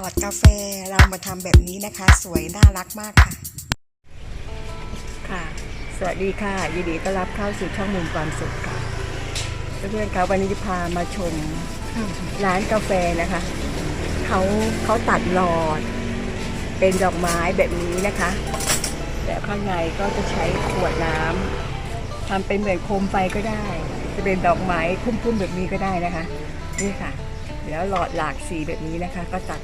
หลอดกาแฟเรามาทำแบบนี้นะคะ สวยน่ารักมากค่ะ ค่ะ สวัสดีค่ะ ยินดีต้อนรับเข้าสู่ช่องมุมความสุขค่ะเพื่อนๆคะวันนี้จะพามาชมร้านกาแฟนะคะเขาเขาตัดหลอด เป็นดอกไม้แบบนี้นะคะแต่ข้างในก็จะใช้ขวดน้ำทำเป็นเหมือนโคมไฟก็ได้ จะเป็นดอกไม้พุ่มๆแบบนี้ก็ได้นะคะ นี่ค่ะแล้วหลอดหลากสีแบบนี้นะคะ ก็ตัด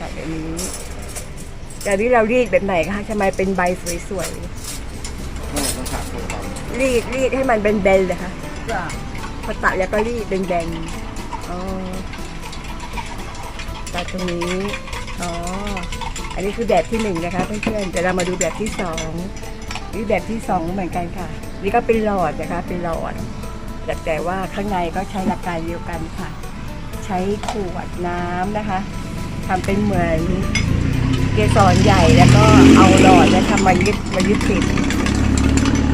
ตัดแบบนี้แต่นี่เรารีดแบบไหนคะทำไมเป็นใบสวยๆรีดรีดให้มันเป็นเบนๆเลยค่ะพอตัดแล้วก็รีดเป็นเบนๆอ๋อตัดตรงนี้อ๋ออันนี้คือแบบที่หนึ่งนะคะเพื่อนๆเดี๋ยวเรามาดูแบบที่สองนี่แบบที่สองเหมือนกันค่ะ นี่ก็เป็นหลอดนะคะเป็นหลอดแต่แต่ว่าข้างในก็ใช้หลักการเดียวกันค่ะ ใช้ขวดน้ำนะคะทำเป็นเหมือนเกสรใหญ่แล้วก็เอาหลอดนะคะมายึดมายึดติด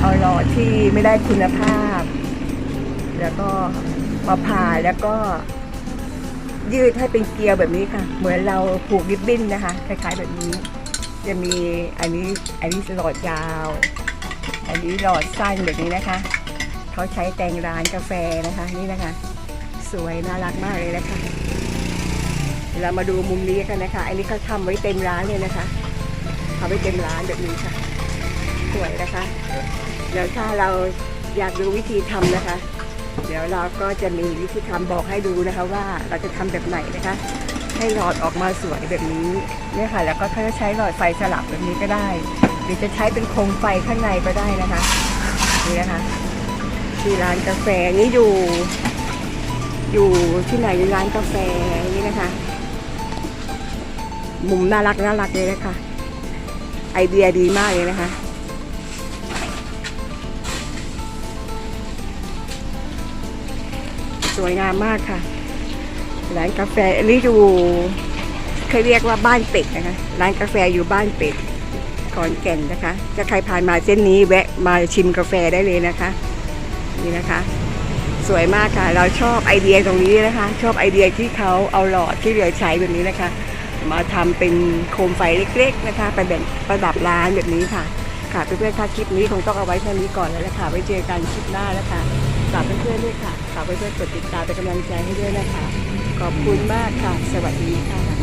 เอาหลอดที่ไม่ได้คุณภาพ แล้วก็มาผ่าแล้วก็ ยืดให้เป็นเกลียวแบบนี้ค่ะ เหมือนเราผูกริบบิ้นนะคะ คล้ายๆแบบนี้ จะมีอันนี้อันนี้หลอดยาว อันนี้หลอดสั้นแบบนี้นะคะ เขาใช้แต่งร้านกาแฟนะคะนี่นะคะ สวยน่ารักมากเลยนะคะเรามาดูมุมนี้กันนะคะ อันนี้เขาทำไว้เต็มร้านเลยนะคะทำไว้เต็มร้านแบบนี้ค่ะ สวยนะคะ เดี๋ยวถ้าเราอยากดูวิธีทำนะคะ เดี๋ยวเราก็จะมีวิธีทำบอกให้ดูนะคะ ว่าเราจะทำแบบไหนนะคะ ให้หลอดออกมาสวยแบบนี้เนี่ยค่ะ แล้วก็ถ้าจะใช้หลอดไฟสลับแบบนี้ก็ได้ หรือจะใช้เป็นโคมไฟข้างในก็ได้นะคะ นี่นะคะที่ร้านกาแฟนี่อยู่ อยู่ที่ไหนร้านกาแฟนี่นะคะ มุมน่ารักน่ารักเลยนะคะ ไอเดียดีมากเลยนะคะสวยงามมากค่ะ ร้านกาแฟนนี้อยู่เขาเรียกว่าบ้านเป็ดนะคะ ร้านกาแฟอยู่บ้านเป็ดขอนแก่นนะคะ จะใครผ่านมาเส้นนี้แวะมาชิมกาแฟได้เลยนะคะ นี่นะคะ สวยมากค่ะ เราชอบไอเดียตรงนี้นะคะ ชอบไอเดียที่เขาเอาหลอดที่เหลือใช้แบบนี้นะคะ มาทำเป็นโคมไฟเล็ก ๆ นะคะไปแบ่งประดับร้านแบบนี้ค่ะ ค่ะเพื่อนๆค่ะคลิปนี้คงต้องเอาไว้เท่านี้ก่อนแล้วนะค่ะไว้เจอกันคลิปหน้าแล้วค่ะฝากเพื่อนๆด้วยค่ะฝากเพื่อนๆกดติดตามเป็นกำลังใจให้ด้วยนะคะ ขอบคุณมากค่ะ สวัสดีค่ะ